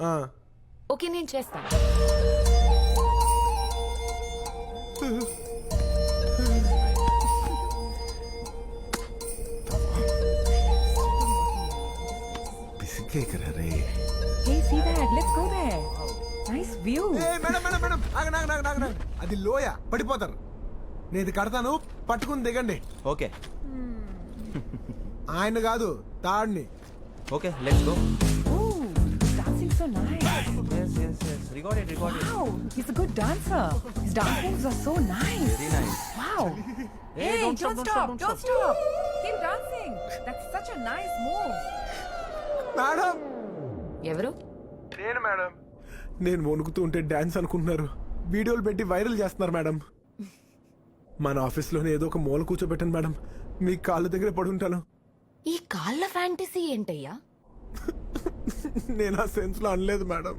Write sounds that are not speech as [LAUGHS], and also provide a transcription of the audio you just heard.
ఆ, ఓకే నేను చేస్తాను పిసికేకరా రే. Hey, see that? Let's go there. Nice view. ఏ, మేడం మేడం మేడం. ఆగండి ఆగండి ఆగండి ఆగండి. ఆగండి. అది లోయ. పడిపోతారు. నేను ఇది కడతాను. పట్టుకుని దిగండి. ఓకే. ఆయన కాదు తాడిని. Okay let's go record it Wow, he's a good dancer. His dance moves are so nice. Very nice Wow. [LAUGHS] Hey, don't, stop, don't stop, Keep dancing. That's such a nice move. Madam ఎవరు? నేను madam నేను వణుకుతూ ఉంటే dance అనుకుంటున్నారు. వీడియోలు పెట్టి viral చేస్తున్నారు madam మన ఆఫీస్లోనే ఏదో ఒక మూల కూర్చోబెట్టండి మేడం మీ కాళ్ళ దగ్గర పడి ఉంటాను ఈ కాళ్ళ ఫ్యాంటసీ ఏంటయ్యా? [LAUGHS] నేను ఆ సెన్స్లో అనలేదు మేడం